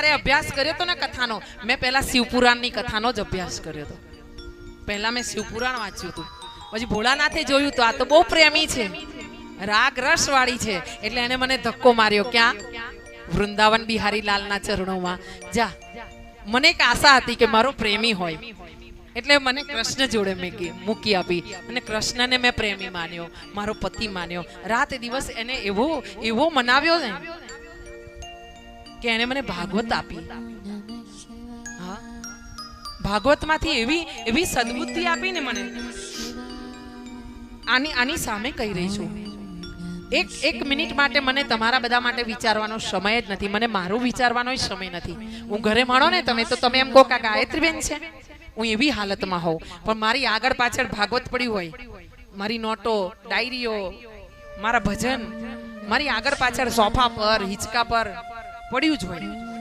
ત્યારે અભ્યાસ કર્યો હતો ને કથાનો? મેં પહેલા શિવપુરાણની કથાનો જ અભ્યાસ કર્યો હતો. પહેલા મેં શિવપુરાણ વાંચ્યું હતું. પછી ભોળાનાથે જોયું તો આ તો બહુ પ્રેમી છે. રાગ રસ વાળી છે. એટલે એને મને ધક્કો માર્યો. ક્યાં? વૃંદાવન બિહારી લાલના ચરણોમાં. જા. મને એક આશા હતી કે મારો પ્રેમી હોય. એટલે મને કૃષ્ણ જોડે મેં કી- મૂકી આપી. અને કૃષ્ણને મેં પ્રેમી માન્યો. મારો પતિ માન્યો. રાત દિવસ એને એવો એવો મનાવ્યો ને. કે એને મને ભાગવત આપી. હા? ભાગવતમાંથી એવી એવી સદબુદ્ધિ આપી ને મને આની આની સામે કહી રહી છું. એક એક મિનિટ માટે મને તમારા બધા માટે વિચારવાનો સમય જ નથી. મને મારું વિચારવાનો સમય નથી. હું ઘરે માણો ને તમે, તો તમે એમ કહો કે આ ગાયત્રીબેન છે. હું એવી હાલતમાં હોઉં. પણ મારી આગળ પાછળ ભાગવત પડ્યું હોય, મારી નોટો, ડાયરીઓ, મારા ભજન, મારી આગળ પાછળ સોફા પર, હિંચકા પર પડ્યું જ હોય